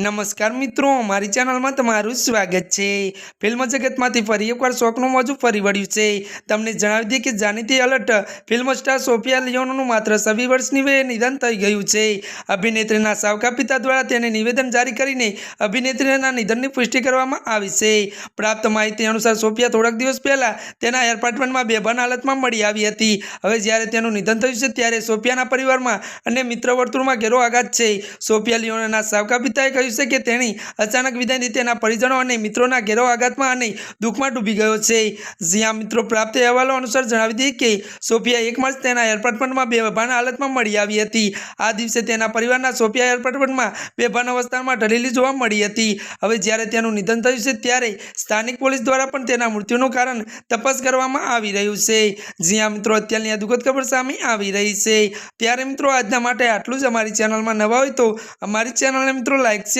નમસ્કાર મિત્રો, મારી ચેનલમાં તમારું સ્વાગત છે. ફિલ્મ જગતમાંથી ફરી એકવાર શોખનું મોજું ફરી વળ્યું છે. તમને જણાવી દઈએ કે જાણીતી અલર્ટ ફિલ્મ સ્ટાર સોફિયા લિયોનનું માત્ર છવ્વી વર્ષની વયે નિધન થઈ ગયું છે. અભિનેત્રીના સાવકા પિતા દ્વારા તેને નિવેદન જારી કરીને અભિનેત્રીના નિધનની પુષ્ટિ કરવામાં આવી છે. પ્રાપ્ત માહિતી અનુસાર સોફિયા થોડાક દિવસ પહેલાં તેના એપાર્ટમેન્ટમાં બેભાન હાલતમાં મળી આવી હતી. હવે જ્યારે તેનું નિધન થયું છે ત્યારે સોફિયાના પરિવારમાં અને મિત્ર વર્તુળમાં ઘેરો આઘાત છે. સોફિયા લિયોનના સાવકા પિતાએ કહ્યું છે કે તેણી અચાનક વિદાયથી તેના પરિજનો અને મિત્રોના ઘેરો આઘાતમાં અને દુઃખમાં ડૂબી ગયો છે. જ્યાં મિત્રો, પ્રાપ્ત અહેવાલો અનુસાર જણાવી દઈએ કે સોફિયા એક માર્ચ તેના એપાર્ટમેન્ટમાં બેભાન હાલતમાં મળી આવી હતી. આ દિવસે તેના પરિવારના સોફિયા એપાર્ટમેન્ટમાં બેભાન અવસ્થામાં ઢળેલી જોવા મળી હતી. હવે જ્યારે તેનું નિધન થયું છે ત્યારે સ્થાનિક પોલીસ દ્વારા પણ તેના મૃત્યુનું કારણ તપાસ કરવામાં આવી રહ્યું છે. જ્યાં મિત્રો, અત્યારની આ દુઃખદ ખબર સામે આવી રહી છે. ત્યારે મિત્રો, આજના માટે આટલું જ. અમારી ચેનલમાં નવા હોય તો અમારી ચેનલને, મિત્રો લાઈક શેર